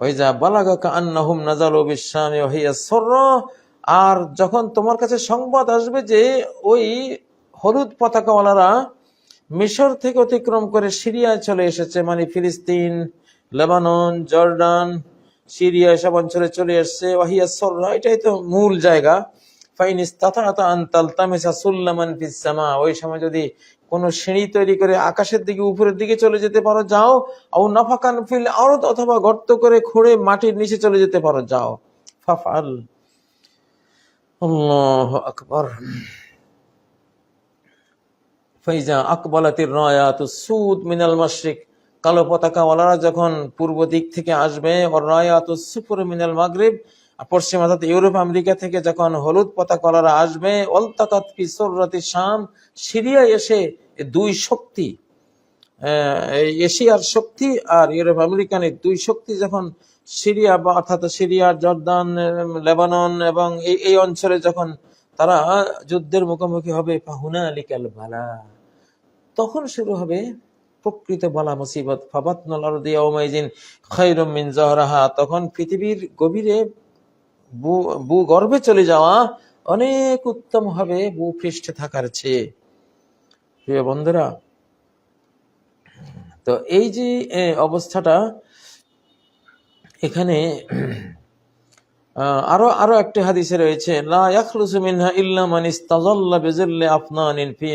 ওই যা বালাগাকা আন্নাহুম নাজালু বিশামি ওয়া হিয়া সররা, আর যখন তোমার কাছে সংবাদ আসবে যে ওই হলুদ পতাকাওয়ালারা মিশর থেকে অতিক্রম করে সিরিয়ায় চলে এসেছে মানে ফিলিস্তিন, লেবানন, জর্ডান, সিরিয়া, এসব অঞ্চলে চলে এসছে ওয়াহিয়া সর্রা, এটাই তো মূল জায়গা। ওই সময় যদি কোন সিঁড়ি তৈরি করে আকাশের দিকে, উপরের দিকে চলে যেতে পারো, যাও। আও নাফাকান ফিল আরদ, অথবা গর্ত করে খুঁড়ে মাটির নিচে চলে যেতে পারো, যাও। আল্লাহু আকবার। ফাইজা আকবালাতির রায়াতু সুদ মিনাল মাশরিক। কালো পতাকাওয়ালারা যখন পূর্ব দিক থেকে আসবে, ওর রায়াতু সুফুর মিনাল মাগরিব পশ্চিম অর্থাৎ ইউরোপ, আমেরিকা থেকে যখন হলুদ পতাকাওয়ালারা আসবে শাম সিরিয়া এসে দুই শক্তি এশিয়ার শক্তি আর ইউরোপ আমেরিকানের দুই শক্তি যখন সিরিয়া বা অর্থাৎ সিরিয়া, জর্দান, লেবানন এবং এই অঞ্চলে যখন তারা যুদ্ধের মুখোমুখি হবে পাহুনা আলিকাল বালা, তখন শুরু হবে প্রকৃত বালা মুসিবত। ফাবাতনাল তখন পৃথিবীর গভীরে ভূগর্ভে চলে যাওয়া অনেক উত্তম হবে ভূপৃষ্ঠে থাকার চেয়ে। প্রিয় বন্ধুরা, তো এই যে অবস্থাটা, এখানে আরও আরও একটি হাদিসে রয়েছে, লা ইল্লা মান ইস্তাযাল্লা বিযিল্লি আফনানিন ফি